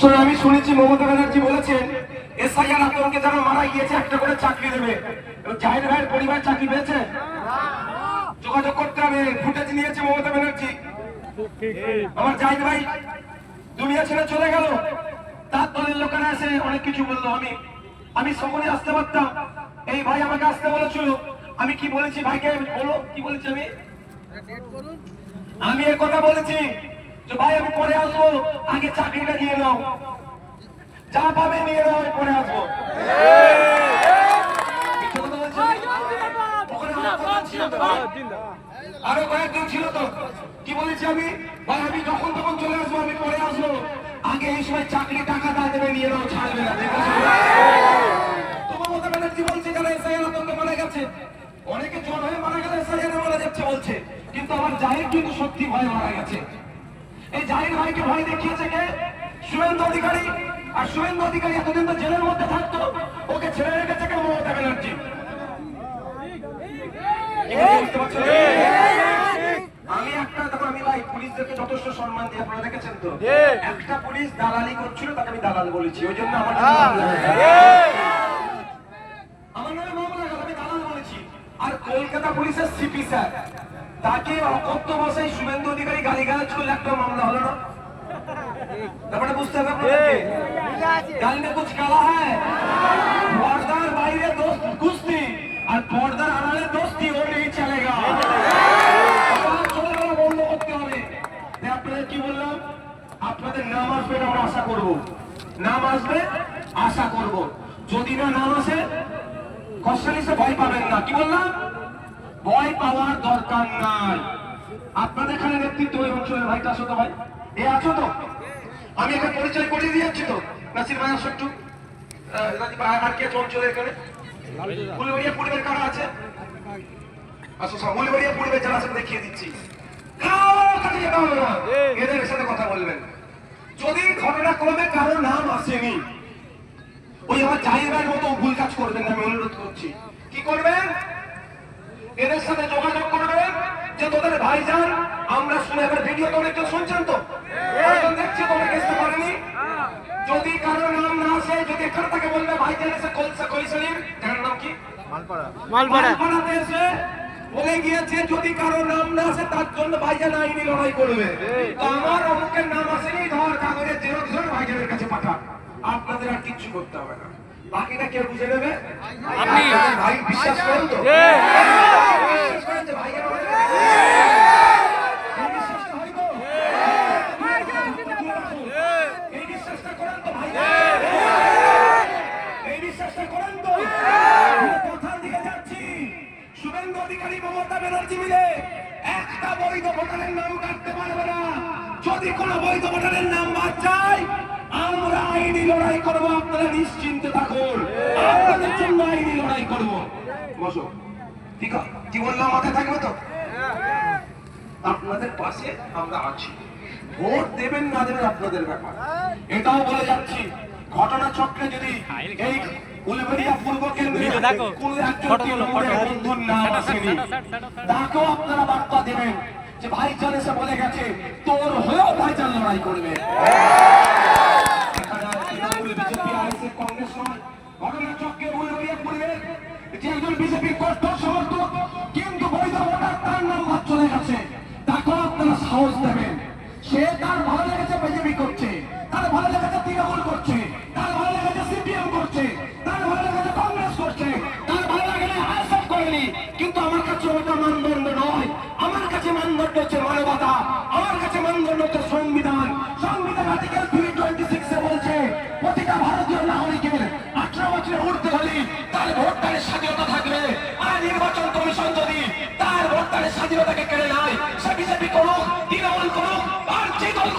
শোনো, আমি শুনেছি মমতা ব্যানার্জি বলেছেন এসআইআর আতঙ্কে যারা মারা গিয়েছে, একটা করে চাকরি দেবে। জাহির ভাইয়ের পরিবার চাকরি পেয়েছে? যোগাযোগ করতে হবে, ফুটেজ নিয়েছে মমতা ব্যানার্জি। আমার জাহির ভাই, দুনিয়া ছেড়ে চলে গেল। তার দলের লোকেরা এসে অনেক কিছু বলল। আমি আমি সকলে আসতে পারতাম। এই ভাই আমাকে আসতে বলেছিল। আমি কি বলেছি ভাইকে বলো? কি বলেছি আমি? আমি এ কথা বলেছি। যে ভাই, আমি পরে আসব। আগে চাকরিটা নিয়ে নাও। যা পাবে নিয়ে নাও, আমি পরে আসব। তো? আরও কয়েকজন ছিল তো। কি বলেছি আমি? ভাই, আমি যখন তখন চলে আসব, আমি পরে আসব। আগে এই সময় চাকরি টাকা দা দেবে, নিয়ে নাও, ছাড়বে না মমতা ব্যানার্জি বলছে, যারা এসআইআর আতঙ্কে মারা গেছে। অনেকে জ্বর হয়ে মারা গেলে এসআইআর মারা যাচ্ছে, বলছে। কিন্তু আমার জাহির কিন্তু সত্যি ভয় মারা গেছে। এই জাহির ভাইকে ভয় দেখিয়েছে কে? শুভেন্দু অধিকারী। আর শুভেন্দু অধিকারী এতদিন তো জেলের মধ্যে থাকতো ওকে ছেড়ে রেখেছে কে মমতা ব্যানার্জি? আমি একটা দেখো আমি ভাই পুলিশদেরকে যথেষ্ট সম্মান দিই আপনারা দেখেছেন তো? একটা পুলিশ দালালি করছিল তাকে আমি দালাল বলেছি ওই জন্য আমার নামে মামলা হয়েছে। আমার নামে মামলা আমি দালাল বলেছি। আর কলকাতা পুলিশের সিপি স্যার। তাকে অকথ্য শুভেন্দু অধিকারী গালিগালাজ করলে একটা মামলা হলো না? ব্যাপারটা বুঝতে হবে গালি না কালা পর্দার বাইরে দোস্ত কুস্তি আর পর্দার আড়ালে দোস্তি নেই বন্ধ করতে হবে। আপনাদের কি বললাম? আপনাদের নাম আসবে না আমরা আশা করব। নাম আসবে আশা করব। যদি না নাম আসে কষ্ট ভয় পাবেন না। কি বললাম? ভয় পাওয়ার দরকার নাই। আপনাদের এখানে নেতৃত্ব ওই অঞ্চলের ভাইটা আসো তো ভাই। এ আছো তো? আমি এখানে পরিচয় করিয়ে দিয়েছি তো নাসির ভাই আসো একটু। ভাই, আর কে আছে এখানে? ফুলবাড়িয়া পূর্বের কারা আছে? আসো সব ফুলবাড়িয়া পূর্বের যারা আছে দেখিয়ে দিচ্ছি। এদের সাথে কথা বলবেন। যদি ঘটনাক্রমে কারও নাম আসেনি ওই আমার জাহিরের মতো ভুল কাজ করবেন আমি অনুরোধ করছি। কি করবেন? এদের সাথে যোগাযোগ করবেন যে তোদের ভাইজান আমরা শুনে এবার ভিডিও তো অনেকজন শুনছেন তো? দেখছি তো অনেকে আসতে পারেনি? যদি কারও নাম না আসে যদি এখানে তাকে বলবে ভাইজান এসে কলসা তার নাম কি? মালপাড়া। মালপাড়াতে এসে বলে গিয়েছে যদি কারও নাম না আসে তার জন্য ভাইজান আইনি লড়াই করবে। তো আমার অমুকের নাম আসেনি ধর কাগজের জেরক্স ধর ভাইজানের কাছে পাঠা আপনাদের আর কিচ্ছু করতে হবে না। বাকিটা কে বুঝে নেবে? আপনি। ভাই বিশ্বাস করেন তো। অধিকারী মমতা ব্যানার্জি মিলে একটা বৈধ ভোটারের নাম কাটতে পারবে না। যদি কোনো বৈধ ভোটারের নাম বাদ যায় আমরা আইনি লড়াই করব আপনারা নিশ্চিন্তে থাকুন। আপনাদের জন্য আইনি লড়াই করব। বসো। ঠিক আছে কি বললাম মাথায় থাকবে তো? আপনাদের পাশে আমরা আছি। ভোট দেবেন না দেবেন আপনাদের ব্যাপার। এটাও বলে যাচ্ছি। ঘটনা চক্রে যদি এই উলবেড়িয়া পূর্ব কেন্দ্রে। কোনো একজন। বন্ধুর নাম আসেনি তাকেও আপনারা বার্তা দেবেন যে ভাইজান এসে বলে গেছে তোর হয়েও ভাইজান লড়াই করবে। তার ভালো লেগেছে কংগ্রেস করছে তার ভালো লাগে করেনি কিন্তু আমার কাছে ওটা মানদণ্ড নয় আমার কাছে মানদণ্ড হচ্ছে মানবতা। আমার কাছে মানদণ্ড হচ্ছে সংবিধান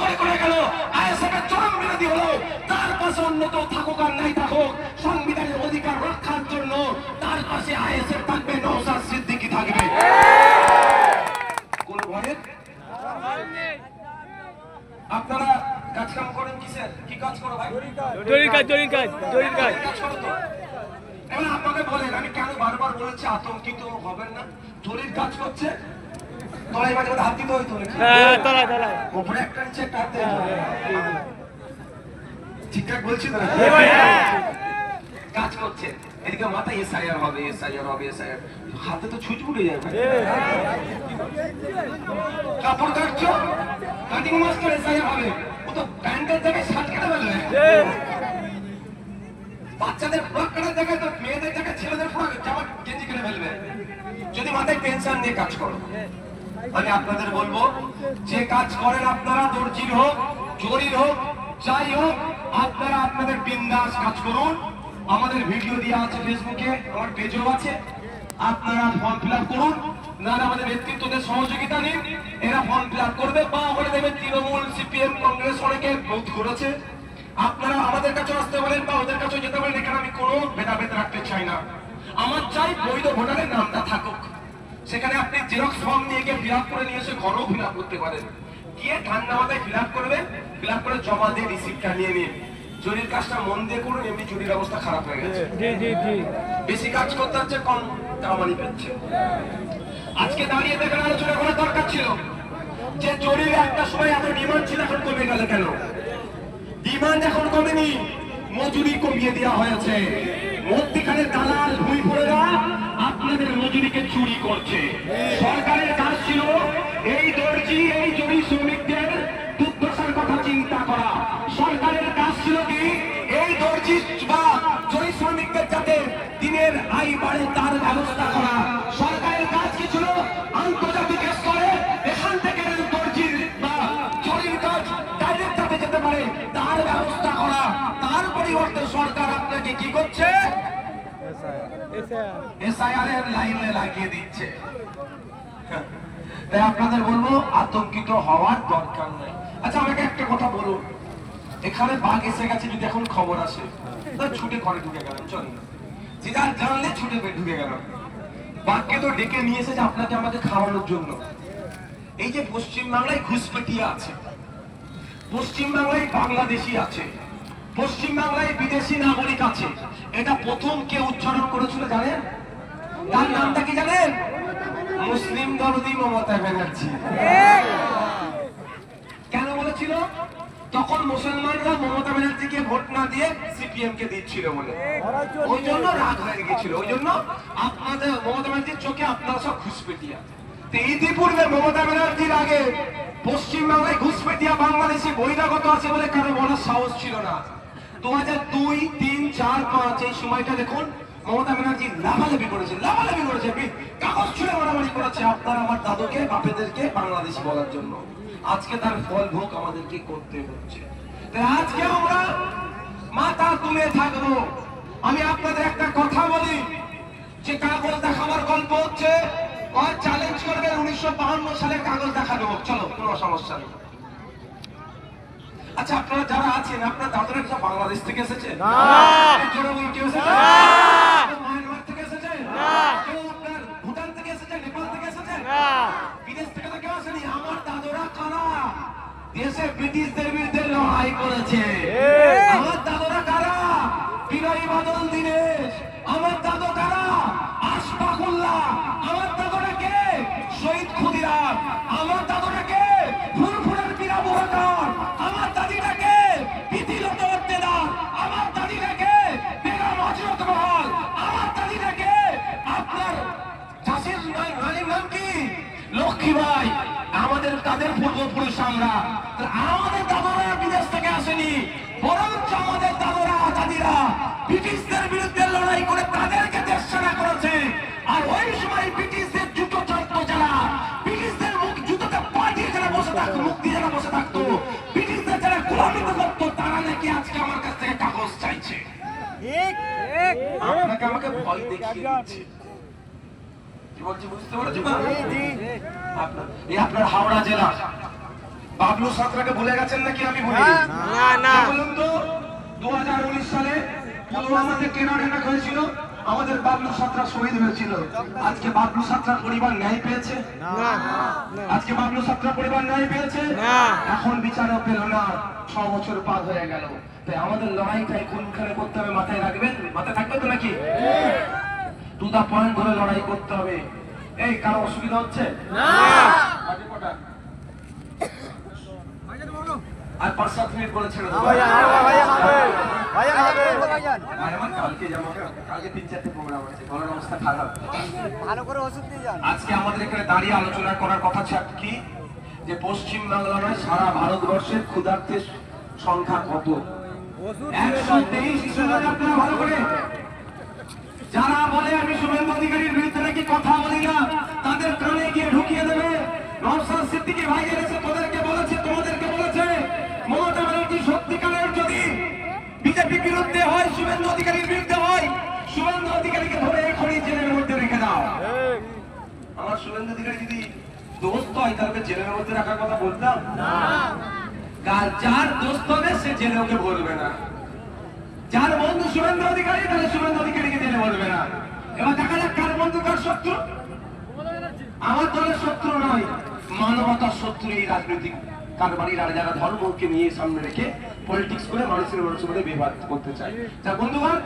করে করে গেল। আইএসএফ এর চরম বিরোধী হলো। তার পাশে অন্য কেউ থাকুক আর নাই থাকুক সংবিধানের অধিকার রক্ষার জন্য তার পাশে আইএসএফ থাকবে নৌসাদ সিদ্দিকি থাকবে। কোন ভয়ের আপনারা কাজ কাম করেন কিসের? কি কাজ করো ভাই? জরির কাজ। জরির কাজ জরির কাজ এবার আপনাকে বলেন আমি কেন বারবার বলেছি আতঙ্কিত হবেন না? জরির কাজ করছে। তলায় মাঝে মাঝে হাত দিতে হইতো হ্যাঁ তলায় তলায়। উপরে একটা নিচে একটা হাত ঠিকঠাক বলছি তো? কাজ করছে। এদিকে মাথায় এসআইআর হবে এসআইআর হবে এসআইআর হাতে তো ছুট উঠে যাবে কাপড় কাটছো কাটিং মাস্টার এসআইআর হবে। ও তো প্যান্টের জায়গায় শার্ট কেটে ফেলবে বাচ্চাদের ফ্রক কাটার জায়গায় তো মেয়েদের জায়গায় ছেলেদের ফ্রক জামা গেঞ্জি কেটে ফেলবে। যদি মাথায় টেনশন নিয়ে কাজ করো। আমি আপনাদের বলব, যে কাজ করেন আপনারা, দর্জির হোক জরির হোক, যাই হোক, আপনারা আপনাদের বিন্দাস কাজ করুন। আমাদের ভিডিও দেওয়া আছে ফেসবুকে, আমার পেজও আছে। আপনারা ফর্ম ফিল করুন। না আমাদের নেতৃত্বদের সহযোগিতা নিন। এরা ফর্ম ফিল করবে, বা ওখানে দেবেন তৃণমূল, সিপিএম, কংগ্রেস অনেকে বোধ করেছে। আপনারা আমাদের কাছে আসতে পারেন, বা ওদের কাছে যেতে পারেন। এখানে আমি কোনো ভেদাভেদ রাখতে চাই না। আমার চাই বৈধ ভোটারের নামটা থাকুক। জেরক্স ফর্ম নিয়ে গিয়ে ফিল করে নিয়ে এসে ঘরও ফিল করতে পারেন গিয়ে ঠান্ডা মাথায় ফিল করবেন ফিল করে জমা দিয়ে রিসিপ্টটা নিয়ে নিন জরির কাজটা মন দিয়ে করুন এমনি জরির অবস্থা খারাপ হয়ে গেছে। জি জি জি। বেশি কাজ করতে হচ্ছে কম কামানি পেচ্ছে। আজকে দাঁড়িয়ে দেখেন আলোচনা করার দরকার ছিল। যে জরির একটা সময় এত ডিমান্ড ছিল এখন কমে গেল কেন? ডিমান্ড এখন কমেনি। মজুরি কমিয়ে দেওয়া হয়েছে। মধ্যখানে দালাল ভুই পড়েরা আপনাদের মজুরিকে চুরি করছে। সরকারের কাজ ছিল এই দর্জি, এই জরি শ্রমিকদের দুর্দশার কথা চিন্তা করা। সরকারের কাজ ছিল কি? এই দর্জি বা জরি শ্রমিকদের যাতে দিনের আয় বাড়ে তার ব্যবস্থা করা। পরিবর্তে সরকার আপনাকে কি করছে? লাইনে লাগিয়ে দিচ্ছে। তাই আপনাদের বলব, আতঙ্কিত হওয়ার দরকার নেই। আচ্ছা আমাকে একটা কথা বলুন। এখানে বাঘ এসে গেছে যদি এখন খবর আসে ছুটে ঘরে ঢুকে চল। যে যার জানলে ছুটে ঢুকে গেল বাঘকে তো ডেকে নিয়ে এসেছে আপনাকে আমাকে খাওয়ানোর জন্য। এই যে পশ্চিম বাংলায় ঘুষপেটিয়া আছে পশ্চিম বাংলায় বাংলাদেশি আছে পশ্চিম বাংলায় বিদেশি নাগরিক আছে। এটা প্রথম কে উচ্চারণ করেছিল জানেন? তার নামটা কি জানেন? মুসলিম দরদি মমতা ব্যানার্জি। কেন বলেছিল? তখন মুসলমানরা মমতা ব্যানার্জিকে ভোট না দিয়ে সিপিএম কে দিচ্ছিল বলে। ওই জন্য রাগ হয়ে গেছিল। ওই জন্য আপনাদের মমতা ব্যানার্জির চোখে আপনারা সব ঘুষপেটিয়া ইতিপূর্বে মমতা ব্যানার্জির আগে পশ্চিমবাংলায় ঘুষপেটিয়া বাংলাদেশি বহিরাগত আছে বলে কারও বলার সাহস ছিল না। দেখুন বাংলাদেশি বলার জন্য। আজকে তার ফল ভোগ আমাদেরকে করতে হচ্ছে। আজকে আমরা মাথা তুলে থাকব। আমি আপনাদের একটা কথা বলি, যে কাগজ দেখাবার গল্প হচ্ছে চ্যালেঞ্জ করবেন উনিশশো সালের কাগজ দেখা দেবো চলো, কোনো সমস্যা নেই। আচ্ছা আপনারা যারা আছেন আপনার দাদুরা কি বাংলাদেশ থেকে এসেছে? জোরে বলুন, কেউ এসেছে? কেউ মায়ানমার থেকে এসেছে? কেউ আপনার ভুটান থেকে এসেছে? নেপাল থেকে এসেছে? বিদেশ থেকে তো কেউ আসেনি। আমার দাদুরা কারা? দেশে ব্রিটিশদের বিরুদ্ধে লড়াই করেছে। আমার দাদুরা কারা? বিনয়ী বাদল দীনেশ। আমার দাদু কারা? আশফাকুল্লাহ। আমার দাদুরা কে? শহীদ ক্ষুদিরাম। আমার আমাদের পূর্বপুরুষ আমরা আমাদের দাদারা বিদেশ থেকে আসেনি। বরঞ্চ আমাদের দাদারা দাদিরা ব্রিটিশদের বিরুদ্ধে লড়াই করে তাদেরকে দেশ ছাড়া করেছে। আর ওই সময় ব্রিটিশদের জুতো চড়তো যারা ব্রিটিশদের মুখ জুতোতে পা দিয়ে যারা বসে থাকতো মুখ দিয়ে যারা বসে থাকতো ব্রিটিশদের যারা গোলামিত করতো তারা নাকি আজকে আমার কাছ থেকে কাগজ চাইছে। আপনাকে আমাকে ভয় দেখিয়ে দিচ্ছে। কি বলছি বুঝতে পেরেছি? আপনার- এই আপনার হাওড়া জেলা। বাবলু সাঁতরাকে ভুলে গেছেন নাকি আমি ভুলি? না, না। বলুন তো? দু সালে পুলওয়ামাতে অ্যাটাক হয়েছিল। আমাদের বাবলু সাঁতরা শহীদ হয়েছিল। আজকে বাবলু সাঁতরা পরিবার ন্যায় পেয়েছে। আজকে বাবলু সাঁতরা পরিবার ন্যায় পেয়েছে। এখন বিচারও পেল না ছ বছর পার হয়ে গেল। তাই আমাদের লড়াইটাই কোনখানে করতে হবে মাথায় রাখবেন? মাথায় থাকবে তো নাকি? টু দা পয়েন্ট ধরে লড়াই করতে হবে এই কারও অসুবিধা হচ্ছে আর পাঁচ সাত মিনিট বলে ছেড়ে দেবো কালকে যাব কালকে তিন চারটে প্রোগ্রাম আছে গলার অবস্থা খারাপ ভালো করে ওষুধ দিয়ে যান আজকে আমাদের এখানে দাঁড়িয়ে আলোচনা করার কথা কি যে পশ্চিম বাংলা নয় সারা ভারতবর্ষের ক্ষুধার্তের সংখ্যা কত একশো তেইশ আপনারা ভালো করে যারা বলে আমি শুভেন্দু অধিকারীর বিরুদ্ধে নাকি কথা বলি না তাদের কানে গিয়ে ঢুকিয়ে দেবে। নওশাদ সিদ্দিকী এসে তোদেরকে বলেছে তোমাদেরকে বলেছে মমতা ব্যানার্জি সত্যিকারের যদি বিজেপি বিরুদ্ধে হয় শুভেন্দু অধিকারীর বিরুদ্ধে হয় শুভেন্দু অধিকারীকে ধরে এখনই জেলের মধ্যে রেখে দাও। আমার শুভেন্দু অধিকারী যদি দোস্ত হয় তাহলে জেলের মধ্যে রাখার কথা বলতাম? কার যার দোস্ত হবে সে জেলে ওকে বলবে না। যার বন্ধু শুভেন্দু অধিকারী, তাহলে শুভেন্দু অধিকারীকে জেলে বলবে না। এবার দেখা যাক কার বন্ধু কার শত্রু। আমার দলের শত্রু নয়, মানবতার শত্রু এই রাজনৈতিক যারা ধর্মকে নিয়ে সামনে রেখে পলিটিক্স করে মানুষের মানুষের মধ্যে করতে চায়। যা বন্ধুগণ